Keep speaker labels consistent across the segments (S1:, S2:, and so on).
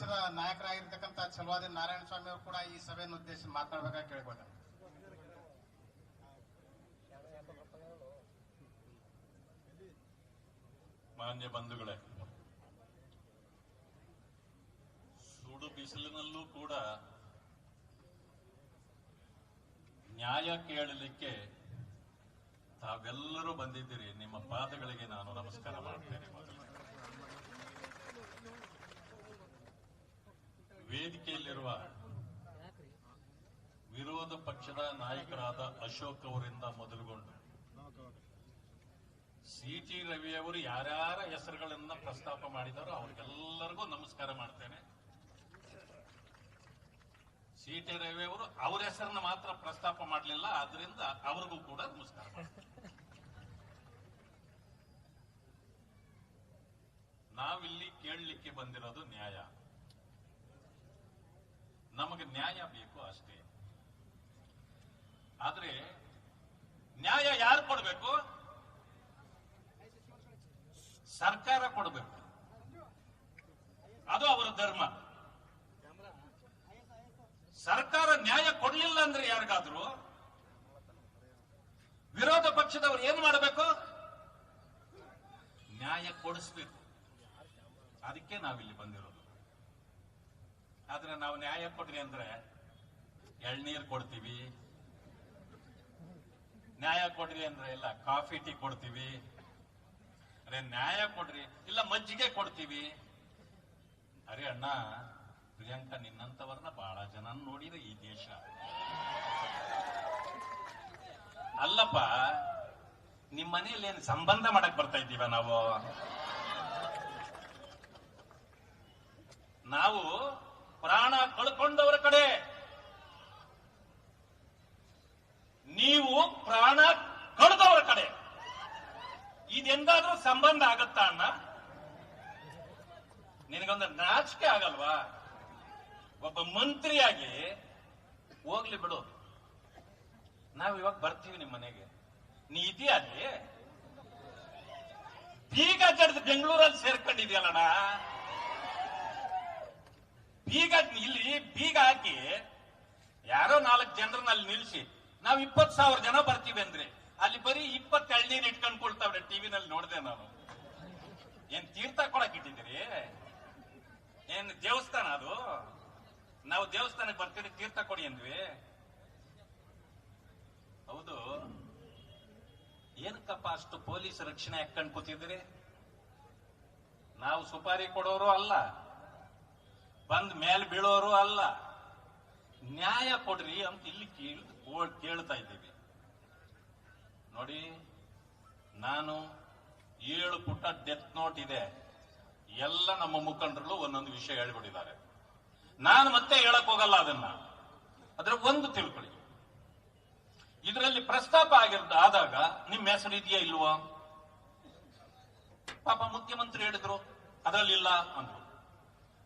S1: ಪಕ್ಷದ ನಾಯಕರಾಗಿರ್ತಕ್ಕಂಥ ಚಲವಾದಿ ನಾರಾಯಣ ಸ್ವಾಮಿ ಅವರು ಕೂಡ ಈ ಸಭೆಯನ್ನು ಉದ್ದೇಶಿಸಿ ಮಾತನಾಡಬೇಕಾಗಿ ಕೇಳಿಕೊಂಡ.
S2: ಮಾನ್ಯ ಬಂಧುಗಳೇ, ಸುಡು ಬಿಸಿಲಿನಲ್ಲೂ ಕೂಡ ನ್ಯಾಯ ಕೇಳಲಿಕ್ಕೆ ತಾವೆಲ್ಲರೂ ಬಂದಿದ್ದೀರಿ. ನಿಮ್ಮ ಪಾದಗಳಿಗೆ ನಾನು ನಮಸ್ಕಾರ ಮಾಡ್ತೇನೆ ಮೊದಲು. ವೇದಿಕೆಯಲ್ಲಿರುವ ವಿರೋಧ ಪಕ್ಷದ ನಾಯಕರಾದ ಅಶೋಕ್ ಅವರಿಂದ ಮೊದಲುಗೊಂಡು ಸಿ ಟಿ ರವಿ ಅವರು ಯಾರ್ಯಾರ ಹೆಸರುಗಳನ್ನ ಪ್ರಸ್ತಾಪ ಮಾಡಿದಾರೋ ಅವ್ರಿಗೆಲ್ಲರಿಗೂ ನಮಸ್ಕಾರ ಮಾಡ್ತೇನೆ. ಸಿ ಟಿ ರವಿ ಅವರು ಅವ್ರ ಹೆಸರನ್ನ ಮಾತ್ರ ಪ್ರಸ್ತಾಪ ಮಾಡಲಿಲ್ಲ, ಆದ್ರಿಂದ ಅವ್ರಿಗೂ ಕೂಡ ನಮಸ್ಕಾರ ಮಾಡ್ತೇನೆ. ನಾವಿಲ್ಲಿ ಕೇಳಲಿಕ್ಕೆ ಬಂದಿರೋದು ನ್ಯಾಯ. ನಮಗೆ ನ್ಯಾಯ ಬೇಕು ಅಷ್ಟೇ. ಆದ್ರೆ ನ್ಯಾಯ ಯಾರು ಕೊಡಬೇಕು? ಸರ್ಕಾರ ಕೊಡಬೇಕು. ಅದು ಅವರ ಧರ್ಮ. ಸರ್ಕಾರ ನ್ಯಾಯ ಕೊಡಲಿಲ್ಲ ಅಂದ್ರೆ ಯಾರಿಗಾದ್ರು ವಿರೋಧ ಪಕ್ಷದವರು ಏನ್ ಮಾಡಬೇಕು? ನ್ಯಾಯ ಕೊಡಿಸ್ಬೇಕು. ಅದಕ್ಕೆ ನಾವಿಲ್ಲಿ ಬಂದಿರೋದು. ಆದ್ರೆ ನಾವು ನ್ಯಾಯ ಕೊಡ್ರಿ ಅಂದ್ರೆ ಎಳ್ನೀರ್ ಕೊಡ್ತೀವಿ. ನ್ಯಾಯ ಕೊಡ್ರಿ ಅಂದ್ರೆ ಇಲ್ಲ ಕಾಫಿ ಟೀ ಕೊಡ್ತೀವಿ. ಅರೆ ನ್ಯಾಯ ಕೊಡ್ರಿ, ಇಲ್ಲ ಮಜ್ಜಿಗೆ ಕೊಡ್ತೀವಿ. ಅರೆ ಅಣ್ಣ, ಪ್ರಿಯಾಂಕಾ ನಿನ್ನಂತವರನ್ನ ಬಹಳ ಜನ ನೋಡಿದೆ ಈ ದೇಶ. ಅಲ್ಲಪ್ಪ, ನಿಮ್ ಮನೆಯಲ್ಲಿ ಏನ್ ಸಂಬಂಧ ಮಾಡಕ್ ಬರ್ತಾ ಇದ್ದೀವ ನಾವು? ನಾವು ಪ್ರಾಣ ಕಳ್ಕೊಂಡವರ ಕಡೆ. ನೀವು ಪ್ರಾಣ ಕಳೆದವರ ಕಡೆ. ಇದೆಂದಾದ್ರೂ ಸಂಬಂಧ ಆಗತ್ತಾ ಅಣ್ಣ? ನಿನಗೊಂದು ನಾಚಿಕೆ ಆಗಲ್ವಾ? ಒಬ್ಬ ಮಂತ್ರಿಯಾಗಿ ಹೋಗ್ಲಿ ಬಿಡು. ನಾವ್ ಇವಾಗ ಬರ್ತೀವಿ ನಿಮ್ಮ ಮನೆಗೆ. ನೀ ಇದೆಯಾ ಬೀಗ ಜಡ್ದು ಬೆಂಗಳೂರಲ್ಲಿ ಸೇರ್ಕೊಂಡಿದ್ಯಲ್ಲಣ್ಣ? ಬೀಗ, ಇಲ್ಲಿ ಬೀಗ ಹಾಕಿ ಯಾರೋ ನಾಲ್ಕು ಜನರನ್ನ ಅಲ್ಲಿ ನಿಲ್ಸಿ, ನಾವ್ ಇಪ್ಪತ್ ಸಾವಿರ ಜನ ಬರ್ತೀವಿ ಅಂದ್ರೆ, ಅಲ್ಲಿ ಬರೀ ಇಪ್ಪತ್ತು ಎಳ್ನೀರ್ ಇಟ್ಕೊಂಡ್ ಕೊಳ್ತಾವ್ರೆ ಟಿವಿನಲ್ಲಿ ನೋಡ್ದೆ ನಾನು. ಏನ್ ತೀರ್ಥ ಕೊಡಕ್ ಇಟ್ಟಿದ್ದೀರಿ? ಏನ್ ದೇವಸ್ಥಾನ ಅದು? ನಾವು ದೇವಸ್ಥಾನಕ್ಕೆ ಬರ್ತೀವಿ, ತೀರ್ಥ ಕೊಡಿ ಅಂದ್ವಿ. ಹೌದು. ಏನಕ್ಕಪ್ಪ ಅಷ್ಟು ಪೊಲೀಸ್ ರಕ್ಷಣೆ ಹಾಕೊಂಡ್ ಕೂತಿದ್ರಿ ನಾವು ಸುಪಾರಿ ಕೊಡೋರು ಅಲ್ಲ. ಬಂದ್ ಮೇಲೆ ಬೀಳೋರು ಅಲ್ಲ. ನ್ಯಾಯ ಕೊಡ್ರಿ ಅಂತ ಇಲ್ಲಿ ಕೇಳ್ತಾ ಇದ್ದೀವಿ. ನೋಡಿ, ನಾನು ಏಳು ಪುಟ ಡೆತ್ ನೋಟ್ ಇದೆ. ಎಲ್ಲ ನಮ್ಮ ಮುಖಂಡರು ಒಂದೊಂದು ವಿಷಯ ಹೇಳ್ಬಿಟ್ಟಿದ್ದಾರೆ. ನಾನು ಮತ್ತೆ ಹೇಳಕ್ ಹೋಗಲ್ಲ ಅದನ್ನ. ಅದ್ರ ಒಂದು ತಿಳ್ಕೊಳ್ಳಿ ಇದರಲ್ಲಿ ಪ್ರಸ್ತಾಪ ಆಗಿರ್ದ, ಆದಾಗ ನಿಮ್ಮ ಹೆಸರು ಇದೆಯಾ ಇಲ್ವಾ? ಪಾಪ ಮುಖ್ಯಮಂತ್ರಿ ಹೇಳಿದ್ರು. ಅದರಲ್ಲಿಲ್ಲ ಅಂದ್ರು.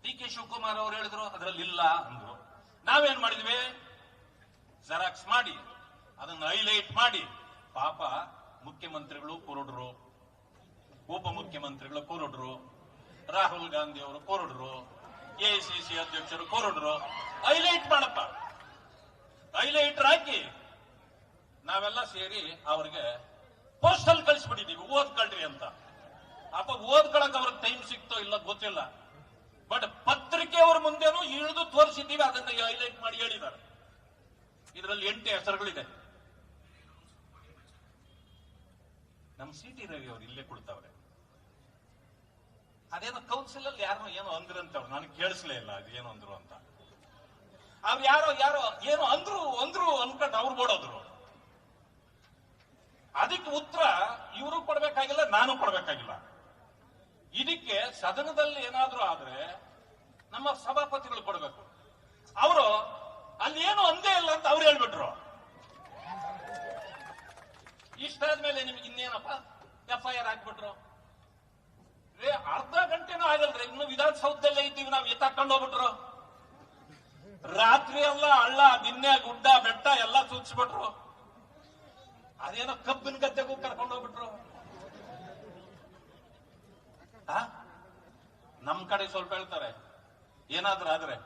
S2: ಡಿ ಕೆ ಶಿವಕುಮಾರ್ ಅವರು ಹೇಳಿದ್ರು, ಅದರಲ್ಲಿ ಇಲ್ಲ ಅಂದ್ರು. ನಾವೇನ್ ಮಾಡಿದ್ವಿ? ಜೆರಾಕ್ಸ್ ಮಾಡಿ, ಅದನ್ನು ಹೈಲೈಟ್ ಮಾಡಿ. ಪಾಪ ಮುಖ್ಯಮಂತ್ರಿಗಳು ಕೊರಡ್ರು. ಉಪ ಮುಖ್ಯಮಂತ್ರಿಗಳು ಕುರುಡ್ರು. ರಾಹುಲ್ ಗಾಂಧಿ ಅವರು ಕೊರಡ್ರು. ಎಐಸಿಸಿ ಅಧ್ಯಕ್ಷರು ಕೊರಡ್ರು. ಹೈಲೈಟ್ ಮಾಡಪ್ಪ. ಹೈಲೈಟ್ ಹಾಕಿ ನಾವೆಲ್ಲ ಸೇರಿ ಅವ್ರಿಗೆ ಪೋಸ್ಟಲ್ ಕಳಿಸ್ಬಿಟ್ಟಿದ್ದೀವಿ, ಓದ್ಕೊಳ್ರಿ ಅಂತ. ಅಪ್ಪ, ಓದ್ಕೊಳಕ್ ಅವ್ರಿಗೆ ಟೈಮ್ ಸಿಕ್ತೋ ಇಲ್ಲ ಗೊತ್ತಿಲ್ಲ. ಬಟ್ ಪತ್ರಿಕೆಯವರ ಮುಂದೆನೂ ಇಳಿದು ತೋರಿಸಿದ್ದೀವಿ. ಅದನ್ನ ಹೈಲೈಟ್ ಮಾಡಿ ಹೇಳಿದ್ದಾರೆ. ಇದರಲ್ಲಿ ಎಂಟು ಹೆಸರುಗಳಿದೆ. ನಮ್ಮ ಸಿ ಟಿ ರವಿ ಅವರು ಇಲ್ಲೇ ಕೊಡ್ತಾವ್ರೆ ಅದೇನೋ ಕೌನ್ಸಿಲ್ ಅಲ್ಲಿ ಯಾರೋ ಏನೋ ಅಂದ್ರಂತವ್ರು. ನನಗೆ ಕೇಳಿಸ್ಲೇ ಇಲ್ಲ ಅದು ಏನು ಅಂದ್ರು ಅಂತ. ಅವ್ರು ಯಾರೋ ಯಾರೋ ಏನು ಅಂದ್ರು ಅಂದ್ರು ಅನ್ಕೊಂಡು ಅವ್ರು ಕೊಡೋದ್ರು ಅದಕ್ಕೆ ಉತ್ತರ ಇವರು ಕೊಡ್ಬೇಕಾಗಿಲ್ಲ, ನಾನು ಕೊಡ್ಬೇಕಾಗಿಲ್ಲ. ಇದಕ್ಕೆ ಸದನದಲ್ಲಿ ಏನಾದ್ರೂ ಆದ್ರೆ ನಮ್ಮ ಸಭಾಪತಿಗಳು ಕೊಡಬೇಕು. ಅವರು ಅಲ್ಲಿ ಏನು ಅಂದೇ ಇಲ್ಲ ಅಂತ ಅವ್ರು ಹೇಳ್ಬಿಟ್ರು. ಇಷ್ಟಾದ್ಮೇಲೆ ನಿಮ್ಗೆ ಇನ್ನೇನಪ್ಪ? ಎಫ್ಐಆರ್ ಹಾಕ್ಬಿಟ್ರು. ಅರ್ಧ ಗಂಟೆನೂ ಆಗಲ್ರಿ. ಇನ್ನು ವಿಧಾನಸೌಧದಲ್ಲೇ ಇದ್ದೀವಿ ನಾವು ಎತ್ತಾಕೊಂಡು ಹೋಗ್ಬಿಟ್ರು. ರಾತ್ರಿ ಎಲ್ಲ ಹಳ್ಳ, ದಿನ್ನೆ ಗುಡ್ಡ, ಬೆಟ್ಟ ಎಲ್ಲ ಸೂಚಿಸ್ಬಿಟ್ರು ಅದೇನೋ ಕಬ್ಬಿನ ಗದ್ದೆಗೂ ಕರ್ಕೊಂಡು ಹೋಗ್ಬಿಟ್ರು ಆ? ನಮ್ ಕಡೆ ಸ್ವಲ್ಪ ಹೇಳ್ತಾರೆ, ಏನಾದ್ರೂ ಆದ್ರೆ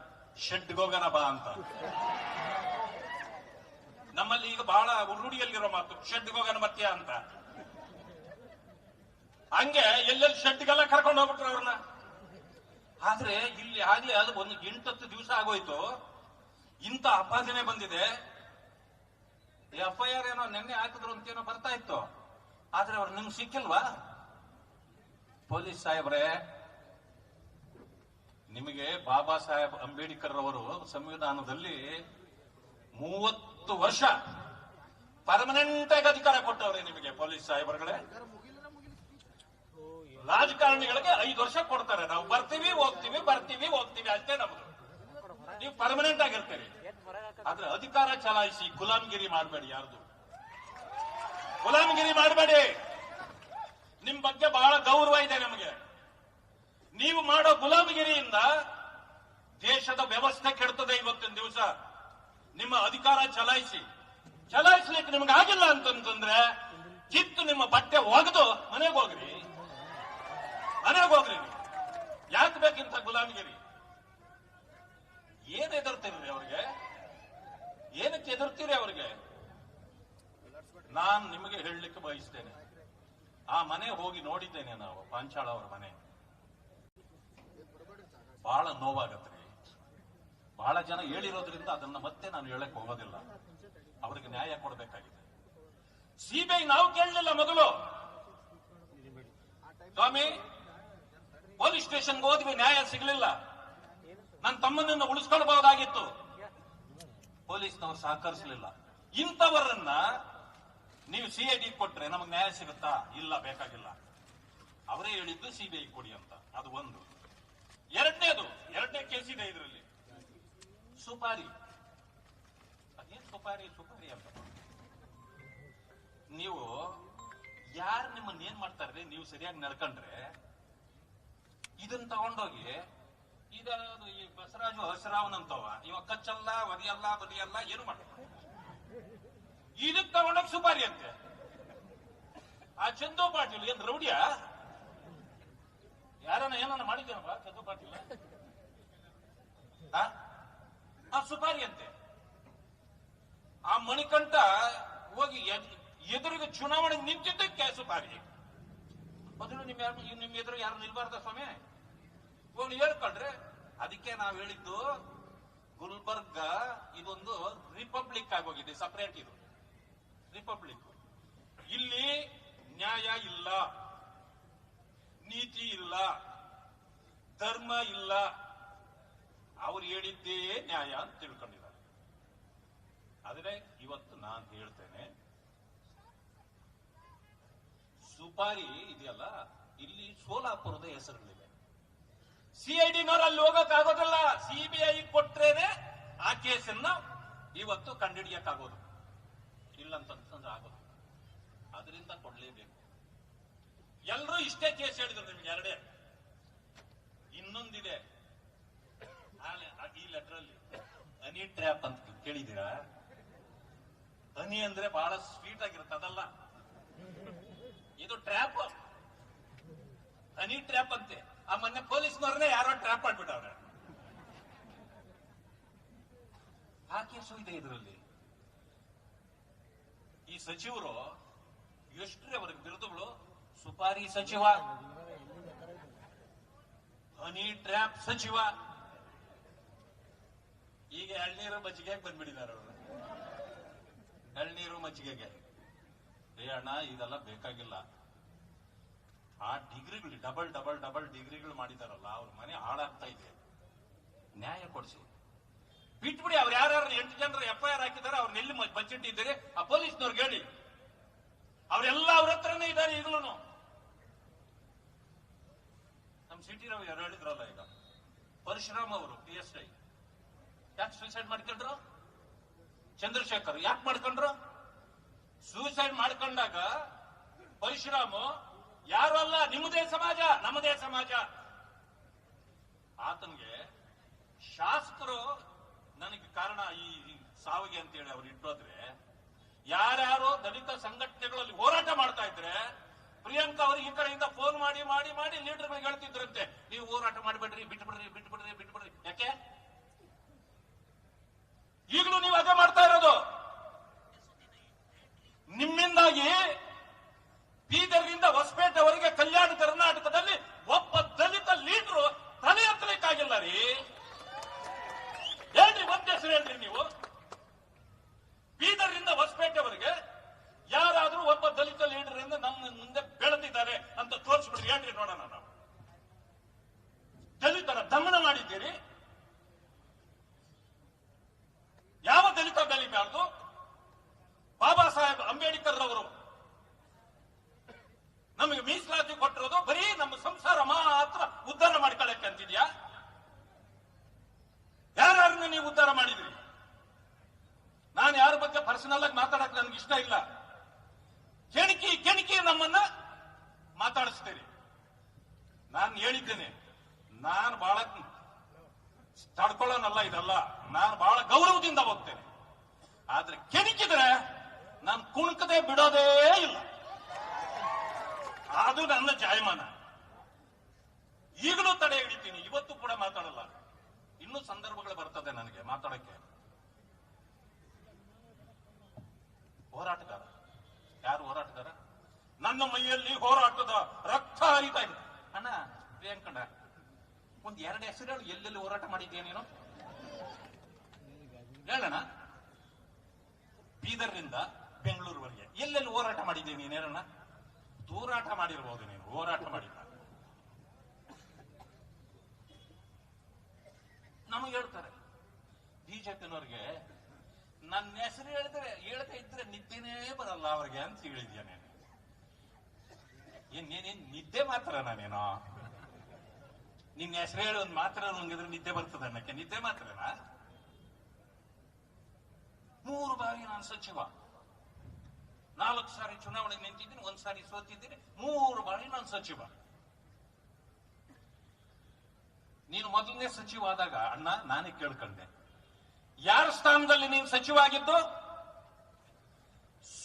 S2: ಹೋಗೋಣ ಬಾ ಅಂತ. ನಮ್ಮಲ್ಲಿ ಈಗ ಬಹಳ ರೂಢಿಯಲ್ಲಿರೋ ಮಾತು, ಶೆಡ್ಗೆ ಹೋಗೋಣ ಬರ್ತೀಯ ಅಂತ. ಹಂಗೆ ಎಲ್ಲೆಲ್ಲಿ ಶೆಡ್ಗೆಲ್ಲ ಕರ್ಕೊಂಡು ಹೋಗ್ಬಿಟ್ರು ಅವ್ರನ್ನ. ಆದ್ರೆ ಇಲ್ಲಿ ಆಗ್ಲೇ ಅದು ಒಂದು ಎಂಟತ್ತು ದಿವಸ ಆಗೋಯ್ತು. ಇಂತ ಅಪಾದನೆ ಬಂದಿದೆ. ಎಫ್ ಐ ಆರ್ ಏನೋ ನಿನ್ನೆ ಹಾಕಿದ್ರು ಅಂತ ಏನೋ ಬರ್ತಾ ಇತ್ತು. ಆದ್ರೆ ಅವ್ರು ನಿಮ್ಗೆ ಸಿಕ್ಕಿಲ್ವಾ? ಪೊಲೀಸ್ ಸಾಹೇಬ್ರೆ ನಿಮಗೆ ಬಾಬಾ ಸಾಹೇಬ್ ಅಂಬೇಡ್ಕರ್ ಅವರು ಸಂವಿಧಾನದಲ್ಲಿ ಮೂವತ್ತು ವರ್ಷ ಪರ್ಮನೆಂಟ್ ಆಗಿ ಅಧಿಕಾರ ಕೊಟ್ಟವ್ರೆ ನಿಮಗೆ ಪೊಲೀಸ್ ಸಾಹೇಬರುಗಳೇ. ರಾಜಕಾರಣಿಗಳಿಗೆ ಐದು ವರ್ಷ ಕೊಡ್ತಾರೆ. ನಾವು ಬರ್ತೀವಿ, ಹೋಗ್ತೀವಿ ಬರ್ತೀವಿ, ಹೋಗ್ತೀವಿ ಅಷ್ಟೇ ನಮ್ದು. ನೀವು ಪರ್ಮನೆಂಟ್ ಆಗಿರ್ತೀರಿ ಆದ್ರೆ ಅಧಿಕಾರ ಚಲಾಯಿಸಿ ಗುಲಾಮಗಿರಿ ಮಾಡಬೇಡಿ ಯಾರ್ದು. ಗುಲಾಮಗಿರಿ ಮಾಡಬೇಡಿ. ನಿಮ್ ಬಗ್ಗೆ ಬಹಳ ಗೌರವ ಇದೆ ನಮಗೆ. ನೀವು ಮಾಡೋ ಗುಲಾಮಗಿರಿಯಿಂದ ದೇಶದ ವ್ಯವಸ್ಥೆ ಕೆಡ್ತದೆ ಇವತ್ತಿನ ದಿವಸ. ನಿಮ್ಮ ಅಧಿಕಾರ ಚಲಾಯಿಸಿ. ಚಲಾಯಿಸ್ಲಿಕ್ಕೆ ನಿಮ್ಗೆ ಆಗಿಲ್ಲ ಅಂತಂತಂದ್ರೆ ಕಿತ್ತು ನಿಮ್ಮ ಬಟ್ಟೆ ಒಗೆದು ಮನೆಗೆ ಹೋಗ್ರಿ. ಮನೆಗೆ ಹೋಗ್ರಿ ಯಾಕೆ ಬೇಕಿಂತ ಗುಲಾಮಗಿರಿ? ಏನ್ ಎದುರ್ತೀರಿ ಅವ್ರಿಗೆ? ಏನಕ್ಕೆ ಎದುರ್ತೀರಿ ಅವ್ರಿಗೆ? ನಾನ್ ನಿಮಗೆ ಹೇಳಲಿಕ್ಕೆ ಬಯಸ್ತೇನೆ. ಆ ಮನೆ ಹೋಗಿ ನೋಡಿದ್ದೇನೆ ನಾವು, ಪಾಂಚಾಳ ಅವರ ಮನೆ. ಬಹಳ ರೀ ಬಹಳ ಜನ ಹೇಳಿರೋದ್ರಿಂದ ಅದನ್ನ ಮತ್ತೆ ನಾನು ಹೇಳಕ್ ಹೋಗೋದಿಲ್ಲ. ಅವರಿಗೆ ನ್ಯಾಯ ಕೊಡಬೇಕಾಗಿದೆ. ಸಿಬಿಐ ನಾವು ಕೇಳಲಿಲ್ಲ ಮೊದಲು. ಸ್ವಾಮಿ, ಪೊಲೀಸ್ ಸ್ಟೇಷನ್ಗೆ ಹೋದ್ವಿ, ನ್ಯಾಯ ಸಿಗಲಿಲ್ಲ. ನನ್ನ ತಮ್ಮನನ್ನ ಉಳಿಸ್ಕೊಳ್ಬಹುದಾಗಿತ್ತು. ಪೊಲೀಸ್ನವ್ರು ಸಹಕರಿಸಲಿಲ್ಲ. ಇಂಥವರನ್ನ ನೀವು ಸಿಐಡಿ ಕೊಟ್ರೆ ನಮಗೆ ನ್ಯಾಯ ಸಿಗುತ್ತಾ? ಇಲ್ಲ, ಬೇಕಾಗಿಲ್ಲ. ಅವರೇ ಹೇಳಿದ್ದು ಸಿಬಿಐ ಕೊಡಿ ಅಂತ. ಅದು ಒಂದು. ಎರಡನೇದು, ಎರಡನೇ ಕೇಸ್ ಇದೆ ಇದರಲ್ಲಿ. ಸುಪಾರಿ. ಅದೇನ್ ಸುಪಾರಿ ಸುಪಾರಿ ಅಂತ. ನೀವು ಯಾರು ನಿಮ್ಮನ್ನ ಏನ್ ಮಾಡ್ತಾರ್ರಿ ನೀವು ಸರಿಯಾಗಿ ನಡ್ಕೊಂಡ್ರೆ ಇದನ್ನ ತಗೊಂಡೋಗಿ ಇದ ಈ ಬಸವರಾಜು ಹಸರಾವನಂತವ ಇವ ಕಚ್ಚಲ್ಲ, ಒದಿಯಲ್ಲ, ಬದಿಯಲ್ಲ, ಏನು ಮಾಡ ಇದಕ್ ತಗೊಂಡೋಗಿ ಸುಪಾರಿ ಅಂತೆ. ಆ ಚಂದೋ ಪಾಟೀಲ್ ಏನ್ ರೌಡಿಯ? ಯಾರನ್ನ ಏನನ್ನ ಮಾಡಿದ್ದೇನಪ್ಪ ಚಂದು ಪಾಟೀಲ್. ಆ? ಸುಪಾರಿ ಅಂತೆ. ಆ ಮಣಿಕಂಠ ಹೋಗಿ ಎದ್- ಎದುರಿಗೆ ಚುನಾವಣೆ ನಿಂತಿದ್ದಕ್ಕೆ ಸುಪಾರಿ. ಮೊದಲು ನಿಮ್ ಯಾರು ನಿಮ್ ಎದುರು ಯಾರು ನಿಲ್ಬಾರ್ದ ಸ್ವಾಮಿ? ಹೋಗ್ಲಿ, ಹೇಳ್ಕೊಳ್ರಿ. ಅದಕ್ಕೆ ನಾವು ಹೇಳಿದ್ದು, ಗುಲ್ಬರ್ಗ ಇದೊಂದು ರಿಪಬ್ಲಿಕ್ ಆಗೋಗಿದೆ ಸಪರೇಟ್ ಇದು. ರಿಪಬ್ಲಿಕ್. ಇಲ್ಲಿ ನ್ಯಾಯ ಇಲ್ಲ. ನೀತಿ ಇಲ್ಲ, ಧರ್ಮ ಇಲ್ಲ, ಅವ್ರು ಹೇಳಿದ್ದೇ ನ್ಯಾಯ ಅಂತ ತಿಳ್ಕೊಂಡಿದ್ದಾರೆ. ಆದರೆ ಇವತ್ತು ನಾನು ಹೇಳ್ತೇನೆ, ಸುಪಾರಿ ಇದೆಯಲ್ಲ, ಇಲ್ಲಿ ಸೋಲಾಪುರದ ಹೆಸರುಗಳಿವೆ ಸಿಐಡಿನವ್ರು ಅಲ್ಲಿ ಹೋಗಕ್ ಆಗೋದಿಲ್ಲ ಸಿಬಿಐ ಕೊಟ್ರೇನೆ ಆ ಕೇಸನ್ನ ಇವತ್ತು ಕಂಡಿಡಿಯಕ್ಕಾಗೋದು ಇಲ್ಲಂತಂದ್ರೆ ಆಗೋದು ಅದರಿಂದ ಕೊಡ್ಲೇಬೇಕು. ಎಲ್ಲರೂ ಇಷ್ಟೇ ಕೇಸ್ ಹೇಳಿದ್ರು ನಿಮ್ಗೆ ಎರಡೇ. ಇನ್ನೊಂದಿದೆ. ಈ ಲೆಟರ್ ಅಲ್ಲಿ, ಹನಿ ಟ್ರ್ಯಾಪ್ ಅಂತ ಕೇಳಿದ್ದೀರಾ? ಹನಿ ಅಂದ್ರೆ ಬಹಳ ಸ್ವೀಟ್ ಆಗಿರುತ್ತೆ, ಅದಲ್ಲ. ಇದು ಟ್ರ್ಯಾಪ್ ಹನಿ ಟ್ರ್ಯಾಪ್ ಅಂತೆ. ಆ ಮೊನ್ನೆ ಪೊಲೀಸ್ನವ್ರನ್ನೇ ಯಾರೋ ಟ್ರ್ಯಾಪ್ ಮಾಡ್ಬಿಟ್ಟವ್ರೆ. ಆ ಕೇಸು ಇದೆ ಇದರಲ್ಲಿ. ಈ ಸಚಿವರು ಎಷ್ಟ್ರಿ ಅವ್ರಿಗೆ ಬಿರುದುಗಳು ಸುಪಾರಿ ಸಚಿವ. ಹನಿ ಟ್ರ್ಯಾಪ್ ಸಚಿವ. ಈಗ ಎಳ್ನೀರು ಮಜ್ಜಿಗೆ ಬಂದ್ಬಿಟ್ಟಿದ್ದಾರೆ ಅವರು. ಎಳ್ನೀರು ಮಜ್ಜಿಗೆಗೆ. ರೇ ಅಣ್ಣ, ಇದೆಲ್ಲ ಬೇಕಾಗಿಲ್ಲ. ಆ ಡಿಗ್ರಿಗಳು, ಡಬಲ್ ಡಬಲ್ ಡಬಲ್ ಡಿಗ್ರಿಗಳು ಮಾಡಿದಾರಲ್ಲ, ಅವ್ರ ಮನೆ ಹಾಳಾಗ್ತಾ ಇದೆ. ನ್ಯಾಯ ಕೊಡಿಸಿ. ಬಿಟ್ಬಿಡಿ, ಅವ್ರು ಯಾರ್ಯಾರು ಎಂಟು ಜನರು ಎಫ್ ಐ ಆರ್ ಹಾಕಿದ್ದಾರೆ ಅವ್ರನ್ನೆಲ್ಲಿ ಬಚ್ಚಿಟ್ಟಿದ್ದೀರಿ ಆ ಪೊಲೀಸ್ನವ್ರಿಗೆ ಹೇಳಿ. ಅವರೆಲ್ಲ ಅವ್ರ ಹತ್ರನೇ ಇದ್ದಾರೆ ಈಗಲೂ ನಮ್ ಸಿಟಿ ನಾವು ಯಾರು ಹೇಳಿದ್ರಲ್ಲ ಈಗ. ಪರಶುರಾಮ್ ಅವರು ಪಿ ಎಸ್ ಐ ಯಾಕೆ ಸೂಸೈಡ್ ಮಾಡ್ಕೊಂಡ್ರು? ಚಂದ್ರಶೇಖರ್, ಯಾಕೆ ಮಾಡ್ಕೊಂಡ್ರು? ಸೂಸೈಡ್ ಮಾಡ್ಕೊಂಡಾಗ ಪರಶುರಾಮ್, ಯಾರು ಅಲ್ಲ, ನಿಮ್ಮದೇ ಸಮಾಜ, ನಮ್ಮದೇ ಸಮಾಜ. ಆತನ್ಗೆ ಶಾಸಕರು ನನಗೆ ಕಾರಣ ಈ ಸಾವಿಗೆ ಅಂತೇಳಿ ಅವ್ರು ಇಟ್ಟೋದ್ರೆ ಯಾರ್ಯಾರೋ ದಲಿತ ಸಂಘಟನೆಗಳಲ್ಲಿ ಹೋರಾಟ ಮಾಡ್ತಾ ಇದ್ರೆ ಪ್ರಿಯಾಂಕಾ ಅವರು ಈ ಕಡೆಯಿಂದ ಫೋನ್ ಮಾಡಿ ಮಾಡಿ ಮಾಡಿ ಲೀಡರ್ಗಳಿಗೆ ಹೇಳ್ತಿದ್ರಂತೆ. ನೀವು ಹೋರಾಟ ಮಾಡಿಬಿಡ್ರಿ, ಬಿಟ್ಬಿಡ್ರಿ ಬಿಟ್ಬಿಡ್ರಿ ಬಿಟ್ಬಿಡ್ರಿ. ಯಾಕೆ? ಈಗಲೂ ನೀವು ಅದೇ ಮಾಡ್ತಾ ಇರೋದು. ನಿಮ್ಮಿಂದಾಗಿ ಬೀದರ್ನಿಂದ ಹೊಸಪೇಟೆವರೆಗೆ ಕಲ್ಯಾಣ ಕರ್ನಾಟಕದಲ್ಲಿ ಒಬ್ಬ ದಲಿತ ಲೀಡರ್ ತಲೆ ಎತ್ತಲಿಕ್ಕಾಗಿಲ್ಲ ರೀ. ಹೇಳ್ರಿ, ಒಂದ್ ಹೆಸರು ಹೇಳ್ರಿ ನೀವು. ಬೀದರ್ನಿಂದ ಹೊಸಪೇಟೆವರೆಗೆ ಯಾರಾದ್ರೂ ಒಬ್ಬ ದಲಿತ ಲೀಡರ್ ಇಂದ ನಮ್ಮ ಮುಂದೆ ಬೆಳೆದಿದ್ದಾರೆ ಅಂತ ತೋರಿಸ್ಬಿಡ್ರಿ ಹೇಳ್ರಿ ನೋಡೋಣ ನಾವು? ದಲಿತರ ದಮನ ಮಾಡಿದ್ದೀರಿ. ಯಾವ ದಲಿತ ಬೆಳಿಬಾರ್ದು? ಬಾಬಾ ಸಾಹೇಬ್ ಅಂಬೇಡ್ಕರ್ ಅವರು ನಮಗೆ ಮೀಸಲಾತಿ ಕೊಟ್ಟಿರೋದು, ಬರೀ ನಮ್ಮ ಸಂಸಾರ ಮಾತ್ರ ಉದ್ಧಾರ ಮಾಡ್ಕೊಳ್ಳಕ್ಕೆ ಅಂತಿದ್ಯಾ? ಯಾರನ್ನ ನೀವು ಉದ್ಧಾರ ಮಾಡಿದ್ರಿ? ನಾನು ಯಾರ ಬಗ್ಗೆ ಪರ್ಸನಲ್ ಆಗಿ ಮಾತಾಡಕ್ ನನ್ಗೆ ಇಷ್ಟ ಇಲ್ಲ ಕೆಣಕಿ ಕೆಣಕಿ ನಮ್ಮನ್ನ ಮಾತಾಡಿಸ್ತೀರಿ ನಾನು ಹೇಳಿದ್ದೇನೆ ನಾನು ಬಹಳ ತಡ್ಕೊಳ್ಳೋನಲ್ಲ ಇದಲ್ಲ ನಾನು ಬಹಳ ಗೌರವದಿಂದ ಹೋಗ್ತೇನೆ ಆದ್ರೆ ಕೆಣಕಿದ್ರೆ ನಾನು ಕುಣಕದೆ ಬಿಡೋದೇ ಇಲ್ಲ ಅದು ನನ್ನ ಜಾಯಮಾನ ಈಗಲೂ ತಡೆ ಹಿಡಿತೀನಿ ಇವತ್ತು ಕೂಡ ಮಾತಾಡಲ್ಲ ಇನ್ನೂ ಸಂದರ್ಭಗಳು ಬರ್ತದೆ ನನಗೆ ಮಾತಾಡಕ್ಕೆ ಹೋರಾಟಗಾರ? ಯಾರು ಹೋರಾಟಗಾರ? ನನ್ನ ಮೈಯಲ್ಲಿ ಹೋರಾಟದ ರಕ್ತ ಹರಿತಾ ಇದೆ. ಅಣ್ಣ, ಪ್ರಿಯಾಂಕಣ್ಣ, ಒಂದ್ ಎರಡು ಹೆಸರು ಹೇಳು, ಎಲ್ಲೆಲ್ಲಿ ಹೋರಾಟ ಮಾಡಿದ್ಯಾ ನೀನು? ಹೇಳಣ್ಣ. ಬೀದರ್ನಿಂದ ಬೆಂಗಳೂರುವರೆಗೆ ಎಲ್ಲೆಲ್ಲಿ ಹೋರಾಟ ಮಾಡಿದ್ದೀನಿ ನೀನು? ಹೇಳಣ್ಣ. ತೂರಾಟ ಮಾಡಿರ್ಬೋದು ನೀನು, ಹೋರಾಟ ಮಾಡಿಲ್ಲ ನಮಗೆ ಹೇಳ್ತಾರೆ ಬಿಜೆಪಿನವ್ರಿಗೆ ನನ್ನ ಹೆಸರು ಹೇಳಿದ್ರೆ, ಹೇಳ್ತಾ ಇದ್ರೆ ನಿದ್ದೆನೇ ಬರಲ್ಲ ಅವ್ರಿಗೆ ಅಂತ ಹೇಳಿದ್ಯಾ ನೀನು. ಏನ್ ನೀನೇನ್ ನಿದ್ದೆ ಮಾತ್ರ ನಾನೇನೋ? ನಿನ್ನ ಹೆಸರು ಹೇಳಿ, ಒಂದು ಮಾತ್ರ ಹಂಗಿದ್ರೆ ನಿದ್ದೆ ಬರ್ತದೆ ಅನ್ನಕ್ಕೆ. ನಿದ್ದೆ ಮಾತ್ರನಾ? ಮೂರು ಬಾರಿ ನಾನು ಸಚಿವ. ನಾಲ್ಕು ಸಾರಿ ಚುನಾವಣೆ ನಿಂತಿದ್ದೀನಿ, ಒಂದ್ ಸಾರಿ ಸೋತಿದ್ದೀನಿ, ಮೂರು ಬಾರಿ ನಾನು ಸಚಿವ. ನೀನು ಮೊದಲನೇ ಸಚಿವ ಆದಾಗ, ಅಣ್ಣ, ನಾನೇ ಕೇಳ್ಕೊಂಡೆ. ಯಾರ ಸ್ಥಾನದಲ್ಲಿ ನೀನು ಸಚಿವ ಆಗಿದ್ದು